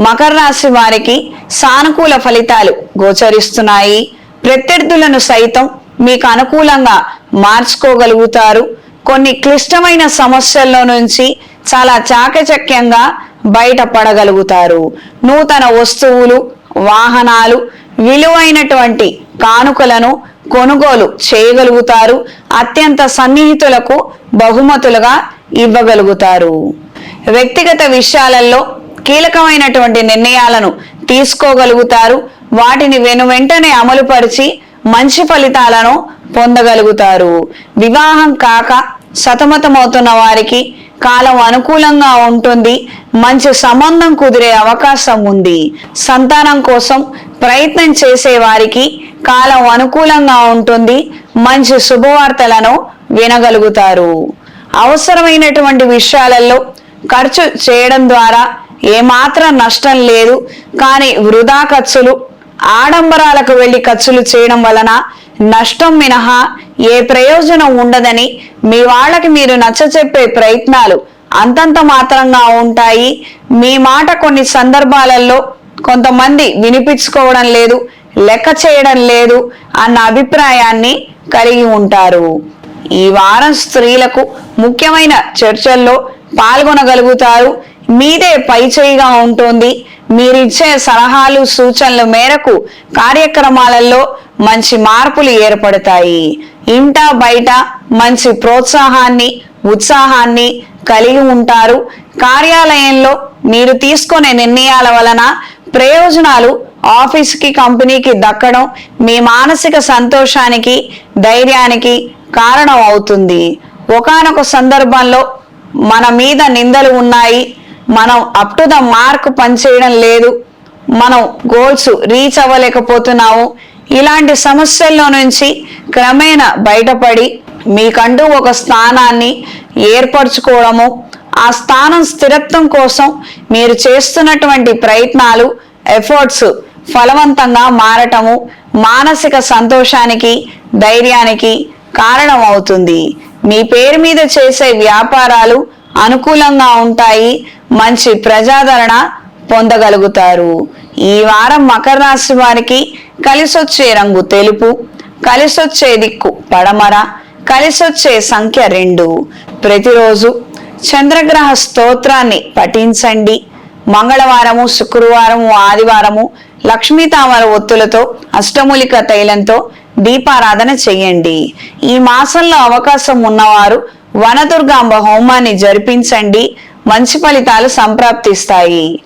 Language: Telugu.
మకర రాశి వారికి సానుకూల ఫలితాలు గోచరిస్తున్నాయి. ప్రత్యర్థులను సైతం మీకు అనుకూలంగా మార్చుకోగలుగుతారు. కొన్ని క్లిష్టమైన సమస్యల్లో నుంచి చాలా చాకచక్యంగా బయటపడగలుగుతారు. నూతన వస్తువులు వాహనాలు విలువైనటువంటి కానుకలను కొనుగోలు చేయగలుగుతారు. అత్యంత సన్నిహితులకు బహుమతులుగా ఇవ్వగలుగుతారు. వ్యక్తిగత విషయాలలో కీలకమైనటువంటి నిర్ణయాలను తీసుకోగలుగుతారు. వాటిని వెను వెంటనే అమలుపరిచి మంచి ఫలితాలను పొందగలుగుతారు. వివాహం కాక సతమతమవుతున్న వారికి కాలం అనుకూలంగా ఉంటుంది. మంచి సంబంధం కుదిరే అవకాశం ఉంది. సంతానం కోసం ప్రయత్నం చేసే వారికి కాలం అనుకూలంగా ఉంటుంది. మంచి శుభవార్తలను వినగలుగుతారు. అవసరమైనటువంటి విషయాలలో ఖర్చు చేయడం ద్వారా ఏమాత్రం నష్టం లేదు. కానీ వృధా ఖర్చులు ఆడంబరాలకు వెళ్ళి ఖర్చులు చేయడం వలన నష్టం మినహా ఏ ప్రయోజనం ఉండదని మీ వాళ్ళకి మీరు నచ్చచెప్పే ప్రయత్నాలు అంతంత మాత్రంగా ఉంటాయి. మీ మాట కొన్ని సందర్భాలలో కొంతమంది వినిపించుకోవడం లేదు లెక్క చేయడం లేదు అన్న అభిప్రాయాన్ని కలిగి ఉంటారు. ఈ వారం స్త్రీలకు ముఖ్యమైన చర్చల్లో పాల్గొనగలుగుతారు. మీదే పైచేయిగా ఉంటుంది. మీరిచ్చే సలహాలు సూచనల మేరకు కార్యక్రమాలలో మంచి మార్పులు ఏర్పడతాయి. ఇంట బయట మంచి ప్రోత్సాహాన్ని ఉత్సాహాన్ని కలిగి ఉంటారు. కార్యాలయంలో మీరు తీసుకునే నిర్ణయాల వలన ప్రయోజనాలు ఆఫీస్కి కంపెనీకి దక్కడం మీ మానసిక సంతోషానికి ధైర్యానికి కారణం అవుతుంది. ఒకానొక సందర్భంలో మన మీద నిందలు ఉన్నాయి. మనం అప్ టు ద మార్క్ పనిచేయడం లేదు. మనం గోల్స్ రీచ్ అవ్వలేకపోతున్నాము. ఇలాంటి సమస్యల్లో నుంచి క్రమేణా బయటపడి మీకంటూ ఒక స్థానాన్ని ఏర్పరచుకోవడము ఆ స్థానం స్థిరత్వం కోసం మీరు చేస్తున్నటువంటి ప్రయత్నాలు ఎఫర్ట్స్ ఫలవంతంగా మారటము మానసిక సంతోషానికి ధైర్యానికి కారణం అవుతుంది మీ పేరు మీద చేసే వ్యాపారాలు అనుకూలంగా ఉంటాయి. మంచి ప్రజాదరణ పొందగలుగుతారు. ఈ వారం మకర రాశి వారికి కలిసొచ్చే రంగు తెలుపు కలిసొచ్చే దిక్కు పడమర కలిసొచ్చే సంఖ్య రెండు. ప్రతిరోజు చంద్రగ్రహ స్తోత్రాన్ని పఠించండి. మంగళవారము శుక్రవారము ఆదివారము లక్ష్మీ తామర ఒత్తులతో అష్టమూలిక తైలంతో దీపారాధన చేయండి. ఈ మాసంలో అవకాశం ఉన్నవారు వనదుర్గాంబ హోమాన్ని జరిపించండి. మంచి ఫలితాలు సంప్రాప్తిస్తాయి.